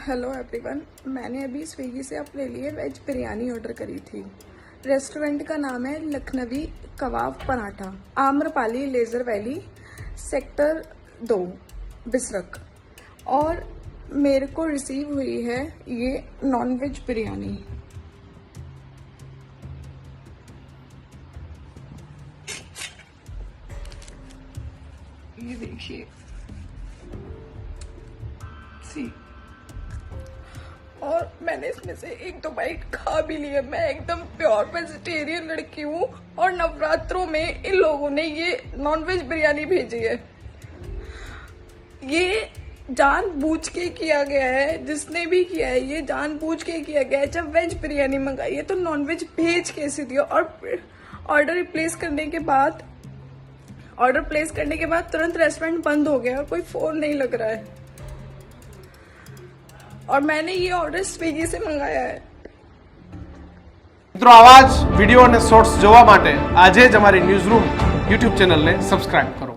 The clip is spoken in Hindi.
हेलो एवरीवन मैंने अभी स्विगी से अपने लिए वेज बिरयानी ऑर्डर करी थी। रेस्टोरेंट का नाम है Lakhnavi kabab paratha, Amrapali leisure valley sector दो, बिसरक। और मेरे को रिसीव हुई है ये नॉन वेज बिरयानी ये देखिए। सी और मैंने इसमें से एक दो बाइट खा भी लिया मैं एकदम प्योर वेजिटेरियन लड़की हूँ और नवरात्रों में इन लोगों ने ये नॉन वेज बिरयानी भेजी है। ये जान बूझ के किया गया है, जिसने भी किया है, ये जान बूझ के किया गया है। जब वेज बिरयानी मंगाई है तो नॉन वेज भेज कैसे दिया? और ऑर्डर प्लेस करने के बाद ऑर्डर प्लेस करने के बाद तुरंत रेस्टोरेंट बंद हो गया और कोई फ़ोन नहीं लग रहा है। और मैंने ये ऑर्डर स्विगी से मंगाया है મિત્રો આવા જ વિડીયો અને શોર્ટ્સ જોવા માટે આજે જ અમારી ન્યૂઝ રૂમ યુટ્યુબ ચેનલને સબસ્ક્રાઇબ કરો